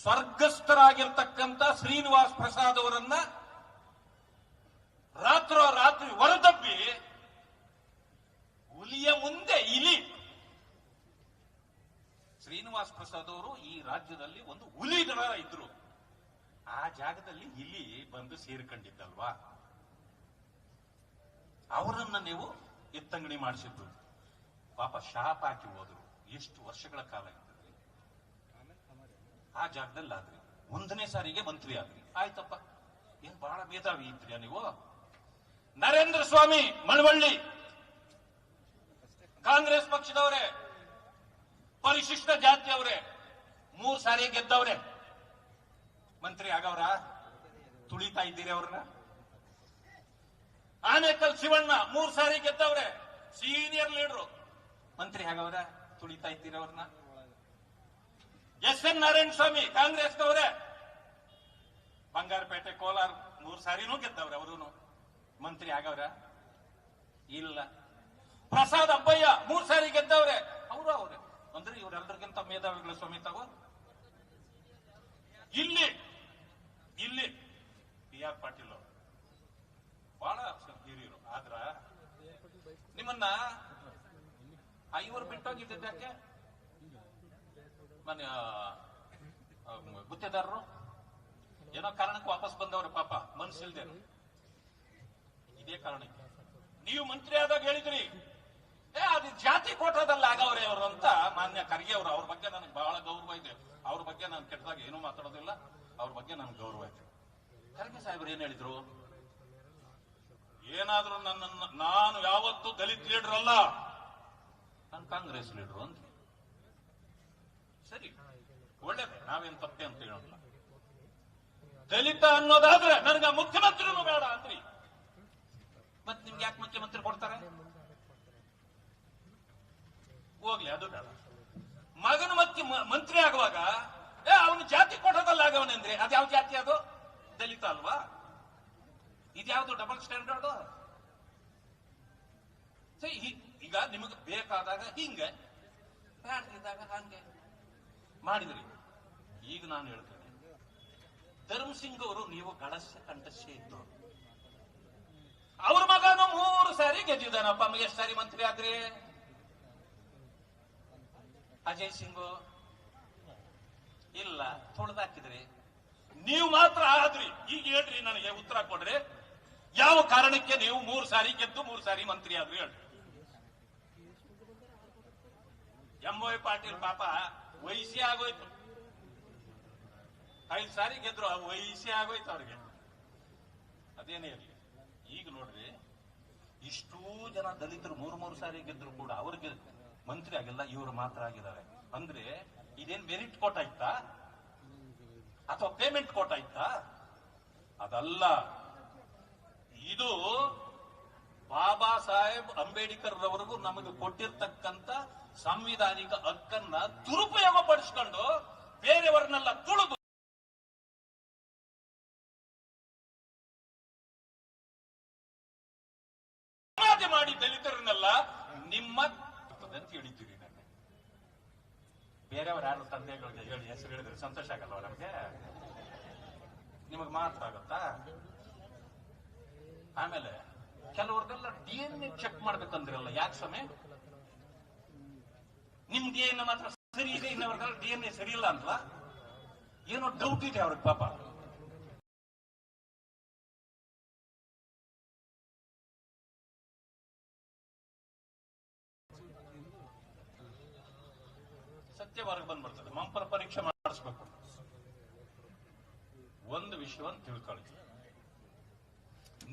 S2: ಸ್ವರ್ಗಸ್ಥರಾಗಿರ್ತಕ್ಕಂಥ ಶ್ರೀನಿವಾಸ್ ಪ್ರಸಾದ್ ಅವರನ್ನ ರಾತ್ರೋ ರಾತ್ರಿ ಹೊರದಬ್ಬಿ ಹುಲಿಯ ಮುಂದೆ ಇಲಿ. ಶ್ರೀನಿವಾಸ್ ಪ್ರಸಾದ್ ಅವರು ಈ ರಾಜ್ಯದಲ್ಲಿ ಒಂದು ಹುಲಿ ಹುಲಿಗಳ ಇದ್ರು. ಆ ಜಾಗದಲ್ಲಿ ಇಲಿ ಬಂದು ಸೇರ್ಕೊಂಡಿದ್ದಲ್ವಾ? ಅವರನ್ನ ನೀವು ಎತ್ತಂಗಡಿ ಮಾಡಿಸಿದ್ದು. ಪಾಪ ಶಾಪ್ ಹಾಕಿ ಹೋದ್ರು. ಎಷ್ಟು ವರ್ಷಗಳ ಕಾಲ ಇರ್ತದೆ? ಆ ಜಾಗದಲ್ಲಿ ಆದ್ರಿ. ಒಂದನೇ ಸಾರಿಗೆ ಮಂತ್ರಿ ಆದ್ರಿ. ಆಯ್ತಪ್ಪ. ಏನ್ ಬಹಳ ಮೇಧಾವಿ ಇದ್ರಿ ನೀವು? ನರೇಂದ್ರ ಸ್ವಾಮಿ ಮಳವಳ್ಳಿ. ಕಾಂಗ್ರೆಸ್ ಪಕ್ಷದವರೇ, ಪರಿಶಿಷ್ಟ ಜಾತಿಯವರೇ ಮೂರ್ ಸಾರಿ ಗೆದ್ದವ್ರೆ. ಮಂತ್ರಿ ಆಗವ್ರ? ತುಳಿತಾ ಇದ್ದೀರಿ ಅವ್ರನ್ನ? ಆನೇಕಲ್ ಶಿವಣ್ಣ ಮೂರ್ ಸಾರಿ ಗೆದ್ದವ್ರೆ. Senior leader. ಮಂತ್ರಿ ಆಗವ್ರ? ತುಳಿತಾ ಇದ್ದೀರಿ ಅವ್ರನ್ನ ಎಸ್ ಎನ್ ನಾರಾಯಣ ಸ್ವಾಮಿ ಕಾಂಗ್ರೆಸ್ನವರೇ. ಬಂಗಾರಪೇಟೆ, ಕೋಲಾರ, ಮೂರ್ ಸಾರಿನೂ ಗೆದ್ದವ್ರೆ ಅವರು ಮಂತ್ರಿ ಆಗವ್ರ? ಇಲ್ಲ. ಪ್ರಸಾದ್ ಅಬ್ಬಯ್ಯ, ಮೂರ್ ಸಾರಿ ಗೆದ್ದವ್ರೆ. ಅವರು ಅವ್ರೆ. ಅಂದ್ರೆ ಇವರೆಲ್ಲರಿಗಿಂತ ಮೇಧಾವಿಗಳ ಸ್ವಾಮಿ ತಾವು? ಇಲ್ಲಿ ಇಲ್ಲಿ. ಬಿ ಆರ್ ಪಾಟೀಲ್ ಅವರು. ಬಹಳ ಹಿರಿಯರು. ಆದ್ರ ನಿಮ್ಮನ್ನ ಐವರು ಬಿಟ್ಟೋಗಿದ್ದ ಯಾಕೆ? ಮನೆ ಆ, ಗುತ್ತೇದಾರರು ಏನೋ ಕಾರಣಕ್ಕೆ ವಾಪಸ್ ಬಂದವರು ಪಾಪ ಮನ್ಸಿಲ್ದೆ. ಇದೇ ಕಾರಣಕ್ಕೆ. ನೀವು ಮಂತ್ರಿ ಆದಾಗ ಹೇಳಿದ್ರಿ ಏ ಅದು ಜಾತಿ ಕೋಟಾದಲ್ಲಿ ಆಗವ್ರೆ ಅವರು ಅಂತ ಮಾನ್ಯ ಖರ್ಗೆ ಅವರು. ಅವ್ರ ಬಗ್ಗೆ ನನಗೆ ಬಹಳ ಗೌರವ ಇದೆ. ಅವ್ರ ಬಗ್ಗೆ ನಾನು ಕೆಟ್ಟದಾಗ ಏನೂ ಮಾತಾಡೋದಿಲ್ಲ. ಅವ್ರ ಬಗ್ಗೆ ನನಗೆ ಗೌರವ ಇದೆ. ಖರ್ಗೆ ಸಾಹೇಬ್ರು ಏನ್ ಹೇಳಿದ್ರು? ಏನಾದ್ರೂ ನನ್ನ ನಾನು ಯಾವತ್ತೂ ದಲಿತ ಲೀಡರ್ ಅಲ್ಲ ನಾನು ಕಾಂಗ್ರೆಸ್ ಲೀಡರ್ ಅಂತ ಸರಿ, ಒಳ್ಳೇದು, ನಾವೇನ್ ತಪ್ಪೆ ಅಂತ ಹೇಳೋಣ ದಲಿತ ಅನ್ನೋದಾದ್ರೆ ನನಗೆ ಮುಖ್ಯಮಂತ್ರಿನೂ ಬೇಡ ಅಂದ್ರಿ. ಮತ್ ನಿಮ್ಗೆ ಯಾಕೆ ಮುಖ್ಯಮಂತ್ರಿ ಕೊಡ್ತಾರೆ? ಹೋಗ್ಲಿ, ಅದು ಬೇಡ. ಮಗನ ಮತ್ತೆ ಮಂತ್ರಿ ಆಗುವಾಗ, ಏ, ಅವನು ಜಾತಿ ಕೊಡೋದಲ್ಲ ಆಗವನಂದ್ರೆ, ಅದು ಯಾವ ಜಾತಿ ಅದು? ದಲಿತ ಅಲ್ವಾ? ಇದ್ಯಾವುದು ಡಬಲ್ ಸ್ಟ್ಯಾಂಡರ್ಡ್ ಈಗ ನಿಮಗೆ ಬೇಕಾದಾಗ ಹಿಂಗೆ ಬೇಡದಿದ್ದಾಗ ಹಂಗೆ ಮಾಡಿದ್ರಿ. ಈಗ ನಾನು ಹೇಳ್ತೇನೆ ಧರ್ಮಸಿಂಗ್ ಅವರು ನೀವು ಗಳಸ್ಯ ಕಂಠಸ್ಯ ಇದ್ದವರು ಅವ್ರ ಮಗನು ಮೂರು ಸಾರಿ ಗೆದ್ದಿದ್ದಾನಪ್ಪ ಎಷ್ಟು ಸಾರಿ ಮಂತ್ರಿ ಆದ್ರಿ? ಅಜಯ್ ಸಿಂಗ್, ಇಲ್ಲ, ತೊಳೆದಾಕಿದ್ರಿ. ನೀವು ಮಾತ್ರ ಆದ್ರಿ, ಈಗ ಹೇಳ್ರಿ ನನಗೆ ಉತ್ತರ ಕೊಡ್ರಿ. ಯಾವ ಕಾರಣಕ್ಕೆ ನೀವು ಮೂರು ಸಾರಿ ಗೆದ್ದು, ಮೂರು ಸಾರಿ ಮಂತ್ರಿ ಆದ್ರಿ ಹೇಳ್ರಿ. ಎಂ ವೈ ಪಾಟೀಲ್ ಪಾಪ ವಯಸ್ಸಿ ಆಗೋಯ್ತು. ಐದು ಸಾರಿ ಗೆದ್ರು ವಯಸ್ಸಿ ಆಗೋಯ್ತು ಅವ್ರಿಗೆ. ಅದೇನೇ ಇರಲಿ. ಈಗ ನೋಡ್ರಿ, ಇಷ್ಟೂ ಜನ ದಲಿತರು ಮೂರು ಮೂರು ಸಾರಿ ಗೆದ್ರು ಕೂಡ ಅವ್ರಿಗೆ ಮಂತ್ರಿ ಆಗಿಲ್ಲ, ಇವರು ಮಾತ್ರ ಆಗಿದ್ದಾರೆ. ಅಂದ್ರೆ ಇದೇನ್ ಮೆರಿಟ್ ಕೊಟ್ಟಾಯ್ತಾ ಅಥವಾ ಪೇಮೆಂಟ್ ಕೊಟ್ಟಾಯ್ತಾ ಅದಲ್ಲ. ಇದು ಬಾಬಾ ಸಾಹೇಬ್ ಅಂಬೇಡ್ಕರ್ ರವರೆಗೂ ನಮಗೆ ಕೊಟ್ಟಿರ್ತಕ್ಕಂತ ಸಂವಿಧಾನಿಕ ಹಕ್ಕನ್ನ ದುರುಪಯೋಗ ಪಡಿಸ್ಕೊಂಡು ಬೇರೆಯವರನ್ನೆಲ್ಲ ತುಳಿದು ಮಾಡಿ ದಲಿತರನ್ನೆಲ್ಲ ನಿಮ್ಮ ಅಂತ ಹೇಳಿದ್ದೀರಿ ನನಗೆ. ಬೇರೆಯವರು ಯಾರು ತಂದೆಗಳಿಗೆ ಹೇಳಿ ಹೆಸರು ಹೇಳಿದ್ರೆ ಸಂತೋಷ ಆಗಲ್ಲ ನಮಗೆ? ನಿಮಗೆ ಮಾತ್ರ ಆಗುತ್ತಾ? ಆಮೇಲೆ ಕೆಲವ್ರದೆಲ್ಲ ಡಿ ಎನ್ ಎ ಚೆಕ್ ಮಾಡ್ಬೇಕಂದ್ರಲ್ಲ ಯಾಕೆ ಸಮಯ ನಿಮ್ ಡಿ ಎನ್ ಮಾತ್ರ ಸರಿ ಇದೆ ಇನ್ನವ್ರದೆಲ್ಲ ಡಿ ಎನ್ ಎ ಸರಿ ಇಲ್ಲ ಅಂತಲ್ಲ ಏನೋ ಡೌಟ್ ಇದೆ ಅವ್ರಿಗೆ ಪಾಪ. ಸತ್ಯ ಹೊರಗೆ ಬಂದ್ಬಿಡ್ತದೆ. ಮಂಪರ ಪರೀಕ್ಷೆ ಮಾಡಿಸ್ಬೇಕು. ಒಂದು ವಿಷಯವನ್ನು ತಿಳ್ಕೊಳ್ಳಿ.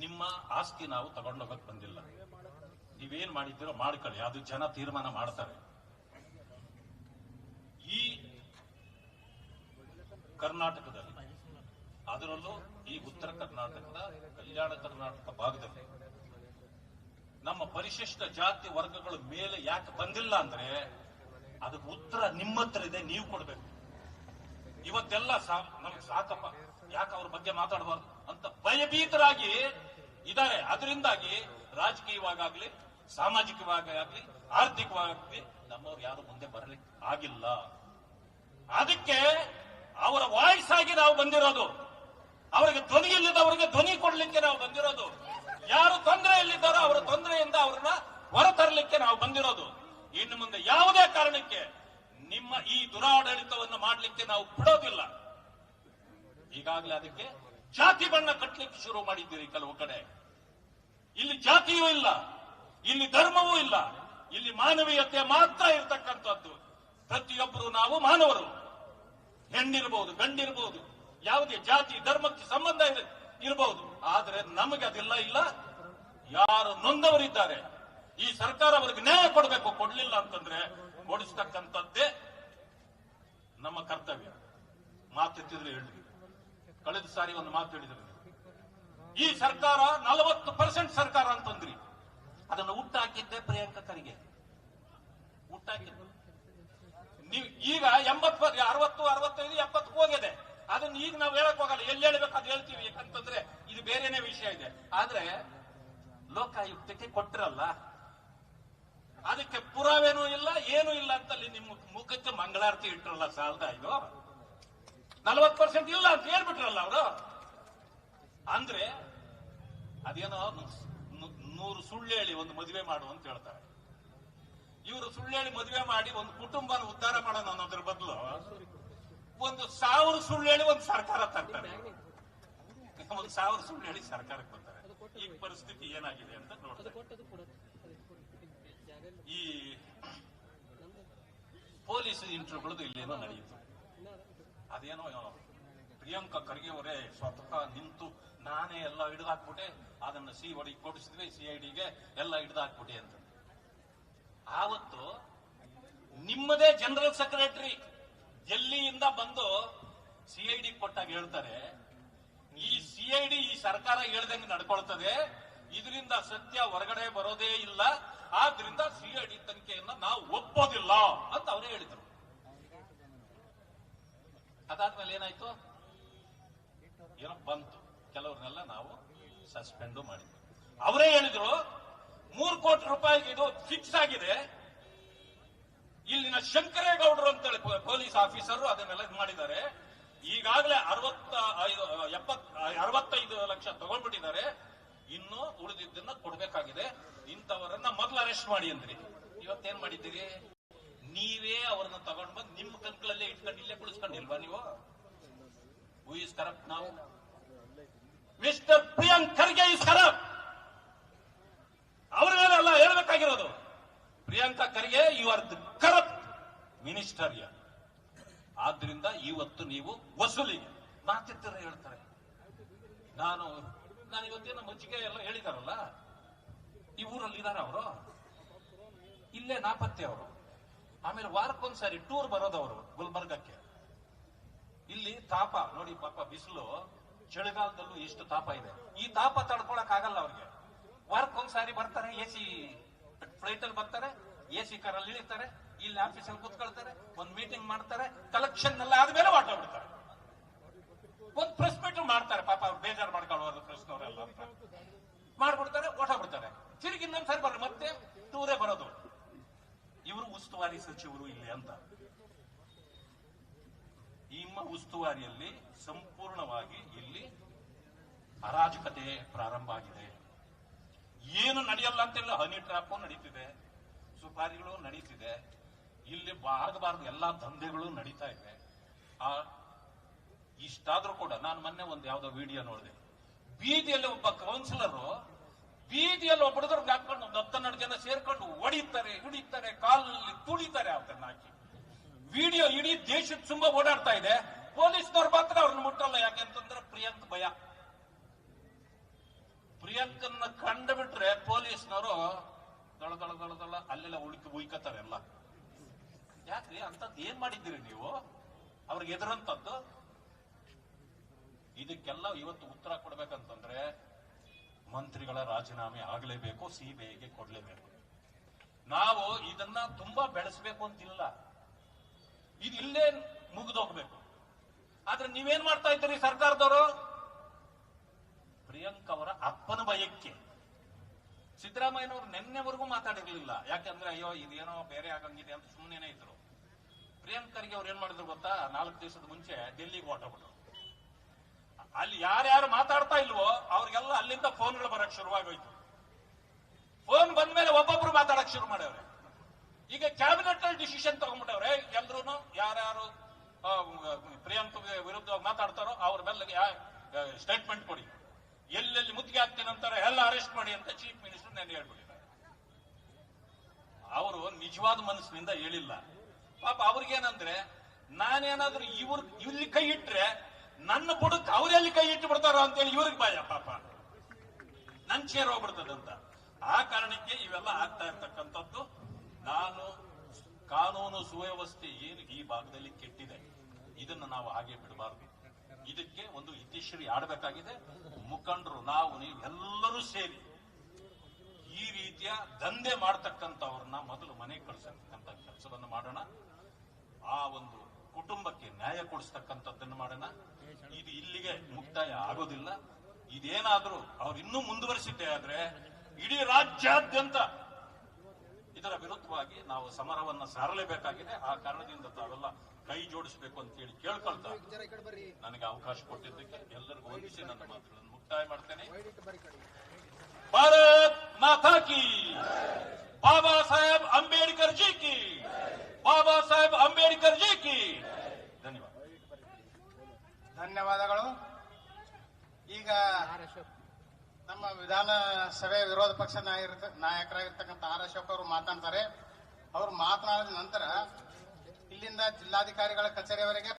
S2: ನಿಮ್ಮ ಆಸ್ತಿ ನಾವು ತಗೊಂಡೋಗಕ್ ಬಂದಿಲ್ಲ. ನೀವೇನ್ ಮಾಡಿದ್ದೀರೋ ಮಾಡ್ಕೊಳ್ಳಿ. ಅದು ಜನ ತೀರ್ಮಾನ ಮಾಡ್ತಾರೆ ಈ ಕರ್ನಾಟಕದಲ್ಲಿ. ಅದರಲ್ಲೂ ಈ ಉತ್ತರ ಕರ್ನಾಟಕದ, ಕಲ್ಯಾಣ ಕರ್ನಾಟಕ ಭಾಗದಲ್ಲಿ. ನಮ್ಮ ಪರಿಶಿಷ್ಟ ಜಾತಿ ವರ್ಗಗಳ ಮೇಲೆ ಯಾಕೆ ಬಂದಿಲ್ಲ ಅಂದ್ರೆ, ಅದಕ್ಕೆ ಉತ್ತರ ನಿಮ್ಮತ್ರ ಇದೆ ನೀವು ಕೊಡ್ಬೇಕು. ಇವತ್ತೆಲ್ಲ ನಮ್ಗೆ ಸಾಕಪ್ಪ. ಯಾಕೆ ಅವ್ರ ಬಗ್ಗೆ ಮಾತಾಡಬಾರ್ದು ಅಂತ ಭಯಭೀತರಾಗಿ ಇದ್ದಾರೆ. ಅದರಿಂದಾಗಿ ರಾಜಕೀಯವಾಗಲಿ ಸಾಮಾಜಿಕವಾಗಿ ಆರ್ಥಿಕವಾಗಿ ನಮ್ಮವ್ರು ಯಾರು ಮುಂದೆ ಬರಲಿಕ್ಕೆ ಆಗಿಲ್ಲ. ಅದಕ್ಕೆ ಅವರ ವಾಯ್ಸ್ ಆಗಿ ನಾವು ಬಂದಿರೋದು. ಅವರಿಗೆ ಧ್ವನಿ ಇಲ್ಲದವರಿಗೆ ಧ್ವನಿ ಕೊಡಲಿಕ್ಕೆ ನಾವು ಬಂದಿರೋದು. ಯಾರು ತೊಂದರೆ ಇಲ್ಲಿದ್ದಾರೋ ಅವರ ತೊಂದರೆಯಿಂದ ಅವ್ರನ್ನ ಹೊರತರಲಿಕ್ಕೆ ನಾವು ಬಂದಿರೋದು. ಇನ್ನು ಮುಂದೆ ಯಾವುದೇ ಕಾರಣಕ್ಕೆ ನಿಮ್ಮ ಈ ದುರಾಡಳಿತವನ್ನು ಮಾಡಲಿಕ್ಕೆ ನಾವು ಬಿಡೋದಿಲ್ಲ. ಈಗಾಗಲೇ ಅದಕ್ಕೆ ಜಾತಿ ಬಣ್ಣ ಕಟ್ಟಲಿಕ್ಕೆ ಶುರು ಮಾಡಿದ್ದೀರಿ ಕೆಲವು ಕಡೆ. ಇಲ್ಲಿ ಜಾತಿಯೂ ಇಲ್ಲ, ಇಲ್ಲಿ ಧರ್ಮವೂ ಇಲ್ಲ, ಇಲ್ಲಿ ಮಾನವೀಯತೆ ಮಾತ್ರ ಇರತಕ್ಕಂಥದ್ದು. ಪ್ರತಿಯೊಬ್ಬರು ನಾವು ಮಾನವರು. ಹೆಣ್ಣಿರಬಹುದು ಗಂಡಿರಬಹುದು ಯಾವುದೇ ಜಾತಿ, ಧರ್ಮಕ್ಕೆ ಸಂಬಂಧ ಇದೆ ಇರಬಹುದು ಆದ್ರೆ ನಮಗೆ ಅದೆಲ್ಲ, ಇಲ್ಲ. ಯಾರು ನೊಂದವರಿದ್ದಾರೆ, ಈ ಸರ್ಕಾರ ಅವರಿಗೆ ನ್ಯಾಯ ಕೊಡಬೇಕು, ಕೊಡ್ಲಿಲ್ಲ ಅಂತಂದ್ರೆ ಕೊಡಿಸ್ತಕ್ಕಂಥದ್ದೇ ನಮ್ಮ ಕರ್ತವ್ಯ. ಮಾತೆತ್ತಿದ್ರೆ ಹೇಳಿದ್ವಿ. ಕಳೆದ ಸಾರಿ ಒಂದು ಮಾತು ಹೇಳಿದ್ರು ಈ ಸರ್ಕಾರ ನಲವತ್ತು ಪರ್ಸೆಂಟ್ ಸರ್ಕಾರ ಅಂತಂದ್ರಿ. ಅದನ್ನು ಹುಟ್ಟಾಕಿದ್ದೆ ಪ್ರಿಯಾಂಕ ಖರ್ಗೆ ಹುಟ್ಟಾಕಿದ್ದು. ನೀವು ಈಗ ಎಂಬತ್ತು ಅರವತ್ತು, ಅರವತ್ತೈದು, ಎಪ್ಪತ್ತು ಹೋಗಿದೆ. ಅದನ್ನ ಈಗ ನಾವು ಹೇಳಕ್ ಹೋಗಲ್ಲ. ಎಲ್ಲಿ ಹೇಳ್ಬೇಕು ಅದು ಹೇಳ್ತೀವಿ. ಯಾಕಂತಂದ್ರೆ ಇದು ಬೇರೆನೇ ವಿಷಯ ಇದೆ. ಆದ್ರೆ ಲೋಕಾಯುಕ್ತಕ್ಕೆ ಕೊಟ್ಟಿರಲ್ಲ ಅದಕ್ಕೆ ಪುರಾವೆನೂ ಇಲ್ಲ, ಏನೂ ಇಲ್ಲ ಅಂತ ಅಲ್ಲಿ ನಿಮ್ಮ ಮುಖಕ್ಕೆ ಮಂಗಳಾರತಿ ಇಟ್ಟರಲ್ಲ ಸಾಲದ ಇದು? ನಲ್ವತ್ತು ಪರ್ಸೆಂಟ್ ಇಲ್ಲ ಅಂತ ಹೇಳ್ಬಿಟ್ರಲ್ಲ ಅವರು. ಅಂದ್ರೆ ಅದೇನೋ ನೂರು ಸುಳ್ಳು ಹೇಳಿ ಒಂದು ಮದುವೆ ಮಾಡು ಅಂತ ಹೇಳ್ತಾರೆ. ಇವರು ಸುಳ್ಳು ಹೇಳಿ ಮದುವೆ ಮಾಡಿ ಒಂದು ಕುಟುಂಬನ ಉದ್ಧಾರ ಮಾಡೋಣ ಅನ್ನೋದ್ರ ಬದಲು ಒಂದು ಸಾವಿರ ಸುಳ್ಳು ಹೇಳಿ ಒಂದು ಸರ್ಕಾರ ತರ್ತಾರೆ. ಒಂದು ಸಾವಿರ ಸುಳ್ಳು ಹೇಳಿ ಸರ್ಕಾರಕ್ಕೆ ಬರ್ತಾರೆ ಈ ಪರಿಸ್ಥಿತಿ ಏನಾಗಿದೆ ಅಂತ ನೋಡ್ತಾರೆ. ಈ ಪೊಲೀಸ್ ಇಂಟರ್ವ್ಯೂಗಳದ್ದು ಇಲ್ಲೇನೋ ನಡೆಯಿತು. ಅದೇನೋ ಪ್ರಿಯಾಂಕಾ ಖರ್ಗೆ ಅವರೇ ಸ್ವತಃ ನಿಂತು ನಾನೇ ಎಲ್ಲ ಹಿಡಿದಾಕ್ಬಿಟ್ಟೆ, ಅದನ್ನ ಸಿ ಒಡಿ ಕೊಡಿಸಿದ್ವಿ, ಸಿ ಐ ಡಿಗೆ ಎಲ್ಲ ಹಿಡಿದಾಕ್ಬಿಟ್ಟೆ ಅಂತ. ಆವತ್ತು ನಿಮ್ಮದೇ ಜನರಲ್ ಸೆಕ್ರೆಟರಿ ಡೆಲ್ಲಿಯಿಂದ ಬಂದು ಸಿಐಡಿ ಕೊಟ್ಟಾಗ ಹೇಳ್ತಾರೆ, ಈ ಸಿಐಡಿ ಈ ಸರ್ಕಾರ ಹೇಳ್ದಂಗೆ ನಡ್ಕೊಳ್ತದೆ, ಇದರಿಂದ ಸತ್ಯ ಹೊರಗಡೆ ಬರೋದೇ ಇಲ್ಲ, ಆದ್ರಿಂದ ಸಿಐಡಿ ತನಿಖೆಯನ್ನ ನಾವು ಒಪ್ಪೋದಿಲ್ಲ ಅಂತ ಅವರೇ ಹೇಳಿದ್ರು. ಅದಾದ್ಮೇಲೆ ಏನಾಯ್ತು? ಏನೋ ಬಂತು. ಕೆಲವ್ರನ್ನೆಲ್ಲ ನಾವು ಸಸ್ಪೆಂಡ್ ಮಾಡಿದ್ವಿ. ಅವರೇ ಹೇಳಿದ್ರು ಮೂರು ಕೋಟಿ ರೂಪಾಯಿಗೆ ಇದು ಫಿಕ್ಸ್ ಆಗಿದೆ. ಇಲ್ಲಿನ ಶಂಕರೇಗೌಡರು ಅಂತೇಳಿ ಪೊಲೀಸ್ ಆಫೀಸರ್ ಅದನ್ನೆಲ್ಲ ಇದು ಮಾಡಿದ್ದಾರೆ. ಈಗಾಗಲೇ ಅರವತ್ತ ಐದು ಎಪ್ಪತ್ ಅರವತ್ತೈದು ಲಕ್ಷ ತಗೊಂಡ್ಬಿಟ್ಟಿದ್ದಾರೆ. ಇನ್ನು ಉಳಿದಿದ್ದನ್ನ ಕೊಡ್ಬೇಕಾಗಿದೆ. ಇಂಥವರನ್ನ ಮೊದಲು ಅರೆಸ್ಟ್ ಮಾಡಿ ಅಂದ್ರಿ. ಇವತ್ತೇನ್ ಮಾಡಿದ್ದೀರಿ? ನೀವೇ ಅವ್ರನ್ನ ತಗೊಂಡ್ ಬಂದು ನಿಮ್ಮ ಕಣ್ಗಳಲ್ಲೇ ಇಟ್ಕೊಂಡು ಇಲ್ಲೇ ಕುಳಿಸ್ಕೊಂಡಿಲ್ವಾ ನೀವು? ಹೂ ಇಸ್ ಕರಪ್ಟ್ ನಾವು mister Priyank Kharge is corrupt ಅವ್ರ ಮೇಲೆಲ್ಲ ಹೇಳ್ಬೇಕಾಗಿರೋದು, Priyanka Kharge you are the corrupt minister ಆದ್ರಿಂದ ಇವತ್ತು ನೀವು ವಸೂಲಿಗೆ ಮಾತಿರ್ತಾರೆ ಹೇಳ್ತಾರೆ. ನಾನು ನಾನು ಇವತ್ತೇನು ಮಜ್ಜಿಗೆ ಎಲ್ಲ ಹೇಳಿದಾರಲ್ಲ? ಈ ಊರಲ್ಲಿ ಇದಾರೆ ಅವರು. ಇಲ್ಲೇ ನಾಪತ್ತೆ ಅವರು. ಆಮೇಲೆ ವಾರಕ್ಕೊಂದ್ಸಾರಿ ಟೂರ್ ಬರೋದವರು ಗುಲ್ಬರ್ಗಕ್ಕೆ. ಇಲ್ಲಿ ತಾಪ, ನೋಡಿ ಪಾಪ, ಬಿಸಿಲು, ಚಳಿಗಾಲದಲ್ಲೂ ಎಷ್ಟು ತಾಪ ಇದೆ. ಈ ತಾಪ ತಡ್ಕೊಳಕ್ ಆಗಲ್ಲ ಅವ್ರಿಗೆ. ವಾರಕ್ಕೊಂದ್ಸಾರಿ ಬರ್ತಾರೆ, ಎ ಸಿ ಫ್ಲೈಟ್ ಅಲ್ಲಿ ಬರ್ತಾರೆ, ಎ ಸಿ ಕಾರಲ್ಲಿ ಇಳಿತಾರೆ, ಇಲ್ಲಿ ಆಫೀಸಲ್ಲಿ ಕೂತ್ಕೊಳ್ತಾರೆ, ಒಂದ್ ಮೀಟಿಂಗ್ ಮಾಡ್ತಾರೆ ಕಲೆಕ್ಷನ್ ಎಲ್ಲ ಆದ್ಮೇಲೆ ಹೊರಟೋಗ್ಬಿಡ್ತಾರೆ ಒಂದ್ ಪ್ರೆಸ್ ಮೀಟ್ ಮಾಡ್ತಾರೆ, ಪಾಪ ಅವ್ರು ಬೇಜಾರು ಮಾಡ್ಕೊಳ್ಳೋದು ಅಂತ. ಮಾಡ್ಬಿಡ್ತಾರೆ ಬಿಡ್ತಾರೆ ತಿರುಗಿ ಇನ್ನೊಂದ್ಸರಿ ಬರ್ರಿ ಮತ್ತೆ ಟೂರೇ ಬರೋದು. ಇವರು ಉಸ್ತುವಾರಿ ಸಚಿವರು ಇಲ್ಲಿ ಅಂತ. ನಿಮ್ಮ ಉಸ್ತುವಾರಿಯಲ್ಲಿ ಸಂಪೂರ್ಣವಾಗಿ ಇಲ್ಲಿ ಅರಾಜಕತೆ ಪ್ರಾರಂಭ ಆಗಿದೆ. ಏನು ನಡೆಯಲ್ಲ ಅಂತಿಲ್ಲ ಹನಿ ಟ್ರಾಪು ನಡೀತಿದೆ. ಸುಪಾರಿಗಳು ನಡೀತಿದೆ. ಇಲ್ಲಿ ಆಗಬಾರ್ದು ಎಲ್ಲಾ ದಂಧೆಗಳು ನಡೀತಾ ಇವೆ ಆ, ಇಷ್ಟಾದ್ರೂ ಕೂಡ ನಾನು ಮೊನ್ನೆ ಒಂದು ಯಾವ್ದೋ ವಿಡಿಯೋ ನೋಡಿದೆ. ಬೀದಿಯಲ್ಲಿ ಒಬ್ಬ ಕೌನ್ಸಿಲರು ಬೀದಿಯಲ್ಲಿ ಒಬ್ಬ ಹುಡುಗರು ಹಾಕೊಂಡು ಒಂದು ಹತ್ತನ್ನೆರಡು ಸೇರ್ಕೊಂಡು ಹೊಡಿತಾರೆ, ಹಿಡಿತಾರೆ, ಕಾಲಲ್ಲಿ ತುಳಿತಾರೆ ಅವ್ರನ್ನ ಹಾಕಿ. ವಿಡಿಯೋ ಇಡೀ ದೇಶದ ತುಂಬಾ ಓಡಾಡ್ತಾ ಇದೆ. ಪೊಲೀಸ್ನವ್ರು ಮಾತ್ರ ಅವ್ರನ್ನ ಮುಟ್ಟಲ್ಲ. ಯಾಕೆಂತಂದ್ರೆ ಪ್ರಿಯಾಂಕ್ ಭಯ. ಪ್ರಿಯಾಂಕನ್ನ ಕಂಡು ಬಿಟ್ರೆ ಪೊಲೀಸ್ನವರು ದಳ ದಳ ದಳ ದಳ ಅಲ್ಲೆಲ್ಲ ಉಳಿಕೆ ಉಯ್ಕತ್ತಾರೆ ಎಲ್ಲ. ಯಾಕ್ರಿ? ಅಂತದ್ ಏನ್ ಮಾಡಿದ್ದೀರಿ ನೀವು? ಅವ್ರಿಗೆ ಎದುರಂತದ್ದು? ಇದಕ್ಕೆಲ್ಲ ಇವತ್ತು ಉತ್ತರ ಕೊಡ್ಬೇಕಂತಂದ್ರೆ ಮಂತ್ರಿಗಳ ರಾಜೀನಾಮೆ ಆಗಲೇಬೇಕು, ಸಿಬಿಐಗೆ ಕೊಡ್ಲೇಬೇಕು. ನಾವು ಇದನ್ನ ತುಂಬಾ ಬೆಳೆಸಬೇಕು ಅಂತಿಲ್ಲ. ಇದು ಇಲ್ಲೇ ಮುಗಿದೋಗ್ಬೇಕು. ಆದ್ರೆ ನೀವೇನ್ ಮಾಡ್ತಾ ಇದ್ದೀರಿ ಸರ್ಕಾರದವರು? ಪ್ರಿಯಾಂಕ್ ಅವರ ಅಪ್ಪನ ಭಯಕ್ಕೆ ಸಿದ್ದರಾಮಯ್ಯನವರು ನಿನ್ನೆವರೆಗೂ ಮಾತಾಡಿರ್ಲಿಲ್ಲ. ಯಾಕಂದ್ರೆ ಅಯ್ಯೋ, ಇದೇನೋ ಬೇರೆ ಆಗಂಗಿದೆ ಅಂತ ಸುಮ್ಮನೆ ಇದ್ರು. ಪ್ರಿಯಾಂಕರ್ಗೆ ಅವ್ರು ಏನ್ ಮಾಡಿದ್ರು ಗೊತ್ತಾ? ನಾಲ್ಕು ದಿವಸದ ಮುಂಚೆ ಡೆಲ್ಲಿಗೆ ಹೊರಟೋಗ್ಬಿಟ್ರು ಅಲ್ಲಿ ಯಾರ್ಯಾರು ಮಾತಾಡ್ತಾ ಇಲ್ವೋ, ಅವ್ರಿಗೆಲ್ಲ ಅಲ್ಲಿಂದ ಫೋನ್ಗಳು ಬರಕ್ ಶುರುವಾಗೋಯ್ತು. ಫೋನ್ ಬಂದ್ಮೇಲೆ ಒಬ್ಬೊಬ್ರು ಮಾತಾಡಕ್ ಶುರು ಮಾಡ್ಯವ್ರೆ. ಈಗ ಕ್ಯಾಬಿನೆಟ್ ಅಲ್ಲಿ ಡಿಸಿಷನ್ ತಗೊಂಡ್ಬಿಟ್ಟವ್ರೆ ಎಲ್ರು ಯಾರ್ಯಾರು ಯಾರು ಪ್ರಿಯಾಂಕ್ ವಿರುದ್ಧ ಮಾತಾಡ್ತಾರೋ, ಅವ್ರ ಮೇಲೆ ಸ್ಟೇಟ್ಮೆಂಟ್ ಕೊಡಿ. ಎಲ್ಲೆಲ್ಲಿ ಮುತ್ತಿಗೆ ಹಾಕ್ತೇನೆ ಅಂತಾರೆ, ಎಲ್ಲ ಅರೆಸ್ಟ್ ಮಾಡಿ ಅಂತ ಚೀಫ್ ಮಿನಿಸ್ಟರ್ ನೆನ್ನೆ ಹೇಳ್ಬಿಟ್ಟಿದ್ದಾರೆ. ಅವರು ನಿಜವಾದ ಮನಸ್ಸಿನಿಂದ ಹೇಳಿಲ್ಲ. ಪಾಪ ಅವ್ರಿಗೇನಂದ್ರೆ, ನಾನೇನಾದ್ರೂ ಇವ್ರ, ಇಲ್ಲಿ ಕೈ ಇಟ್ರೆ, ನನ್ನ ಬುಡಕ್ ಅವರೆಲ್ಲಿ ಕೈ ಇಟ್ಟು ಬಿಡ್ತಾರೋ ಅಂತೇಳಿ ಇವ್ರಿಗೆ ಭಯ ಪಾಪ. ನನ್ ಚೇರ್ ಹೋಗ್ಬಿಡ್ತದಂತ ಆ ಕಾರಣಕ್ಕೆ ಇವೆಲ್ಲ ಆಗ್ತಾ ಇರ್ತಕ್ಕಂಥದ್ದು. ನಾನು ಕಾನೂನು ಸುವ್ಯವಸ್ಥೆ ಏನು ಈ ಭಾಗದಲ್ಲಿ ಕೆಟ್ಟಿದೆ. ಇದನ್ನು ನಾವು ಹಾಗೆ ಬಿಡಬಾರದು. ಇದಕ್ಕೆ ಒಂದು ಇತಿಶ್ರೀ ಆಡಬೇಕಾಗಿದೆ. ಮುಖಂಡರು, ನಾವು, ನೀವು ಎಲ್ಲರೂ ಸೇರಿ ಈ ರೀತಿಯ ದಂಧೆ ಮಾಡ್ತಕ್ಕಂಥವ್ರನ್ನ ಮೊದಲು ಮನೆ ಕಳಿಸತಕ್ಕಂಥ ಕೆಲಸವನ್ನು ಮಾಡೋಣ. ಆ ಒಂದು ಕುಟುಂಬಕ್ಕೆ ನ್ಯಾಯ ಕೊಡಿಸ್ತಕ್ಕಂಥದ್ದನ್ನು ಮಾಡೋಣ. ಇದು ಇಲ್ಲಿಗೆ ಮುಕ್ತಾಯ ಆಗೋದಿಲ್ಲ. ಇದೇನಾದ್ರೂ ಅವ್ರು ಇನ್ನೂ ಮುಂದುವರಿಸಿದ್ದೇ ಆದ್ರೆ ಇಡೀ ರಾಜ್ಯಾದ್ಯಂತ ಇದರ ವಿರುದ್ಧವಾಗಿ ನಾವು ಸಮರವನ್ನ ಸಾರಲೇಬೇಕಾಗಿದೆ. ಆ ಕಾರಣದಿಂದ ತಾವೆಲ್ಲ ಕೈ ಜೋಡಿಸಬೇಕು ಅಂತ ಹೇಳಿ ಕೇಳ್ಕೊಳ್ತಾ ನನಗೆ ಅವಕಾಶ ಕೊಟ್ಟಿದ್ದಕ್ಕೆ ಎಲ್ಲರಿಗೂ ವಂದಿಸಿ ನನ್ನ ಮಾತುಗಳನ್ನು ಮುಕ್ತಾಯ ಮಾಡ್ತೇನೆ. ಭಾರತ್ ಮಾತಾ ಕಿ ಬಾಬಾ ಸಾಹೇಬ್ ಅಂಬೇಡ್ಕರ್ ಜಿ ಕಿ ಬಾಬಾ ಸಾಹೇಬ್ ಅಂಬೇಡ್ಕರ್ ಜಿ ಕಿ ಧನ್ಯವಾದ.
S1: ಧನ್ಯವಾದಗಳು. ಈಗ ನಮ್ಮ ವಿಧಾನಸಭೆ ವಿರೋಧ ಪಕ್ಷ ನಾಯಕ- ನಾಯಕರಾಗಿರ್ತಕ್ಕಂಥ ಆರ್ ಅಶೋಕ್ ಅವರು ಮಾತಾಡ್ತಾರೆ ಅವರು ಮಾತನಾಡಿದ ನಂತರ ಇಲ್ಲಿಂದ ಜಿಲ್ಲಾಧಿಕಾರಿಗಳ ಕಚೇರಿಯವರೆಗೆ